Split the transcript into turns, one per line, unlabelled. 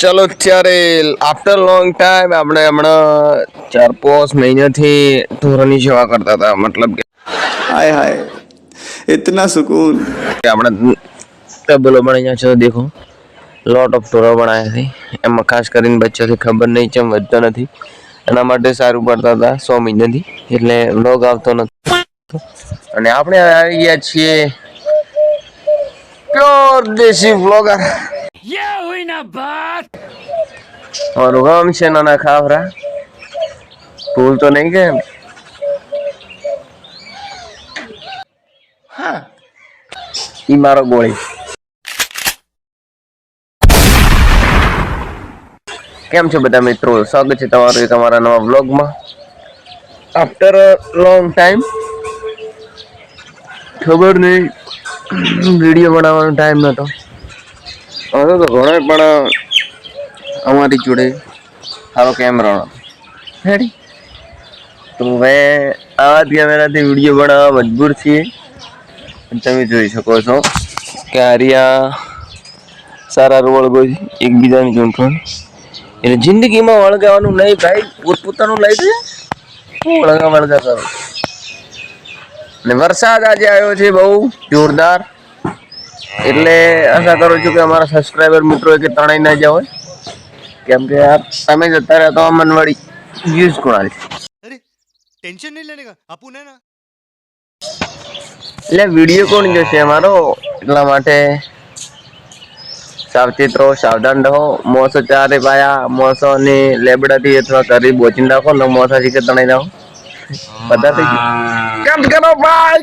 ચાલો ત્યારે after long time આપણે હમણાં ચાર પાંચ મહિનાથી ઢોરની સેવા કરતા હતા મતલબ કે
હાય હાય. ઇતના સુકૂન.
આપણે તબેલો પણ અહીંયા છે દેખો. લોટ ઓફ ઢોરો બનાવ્યા છે. એમાં ખાસ કરીને બચ્ચાથી ખબર નહીં ચમ વધતો નથી. એના માટે સારું પડતા હતા સો મહિનાથી. એટલે લોગ આવતો નથી. અને આપણે આવી ગયા છીએ. પ્યોર દેશી વ્લોગર અમારું ગામ છે નાના ખાવરા ભૂલ તો નહીં કે હા ઈ મારો ગોળી કેમ છો બધા મિત્રો સ્વાગત છે તમારું એક અમારા નવા વ્લોગમાં આફ્ટર લોંગ ટાઈમ ખબર નહીં વીડિયો બનાવવાનો ટાઈમ નહોતો હવે તો ઘણો પણ અમારી જોડે સારો કેમેરો હેડી. તો હવે આવા જ કેમેરાથી વીડિયો બનાવવા મજબૂર છીએ. તમે જોઈ શકો છો કે આર્યા સારા વળગો છે એકબીજાની ચૂંટણ એટલે જિંદગીમાં વળગાવાનું નહીં ભાઈ પોતપોતાનું લઈ દે વળગા વળગા કરો. ને વરસાદ આજે આવ્યો છે બહુ જોરદાર. એટલે આશા કરું છું કે અમારા સબસ્ક્રાઈબર મિત્રો એક તણાઈ ના જાવ કેમ કે આ તમે જ અત્યારે તો આંગણવાડી
યુઝ કરાલ અરે ટેન્શન નહીં લેને આપું ને?
એટલે વીડિયો કોણ જોશે અમારો? એટલા માટે સાવચેત રહો સાવધાન રહો. મોસો ચારે પાયા મોસો ને લેબડાથી અથવા કરી બોચી રાખો ને મોસાથી કે તણાઈ નાખો. બધાથી કેમ કરો ભાઈ?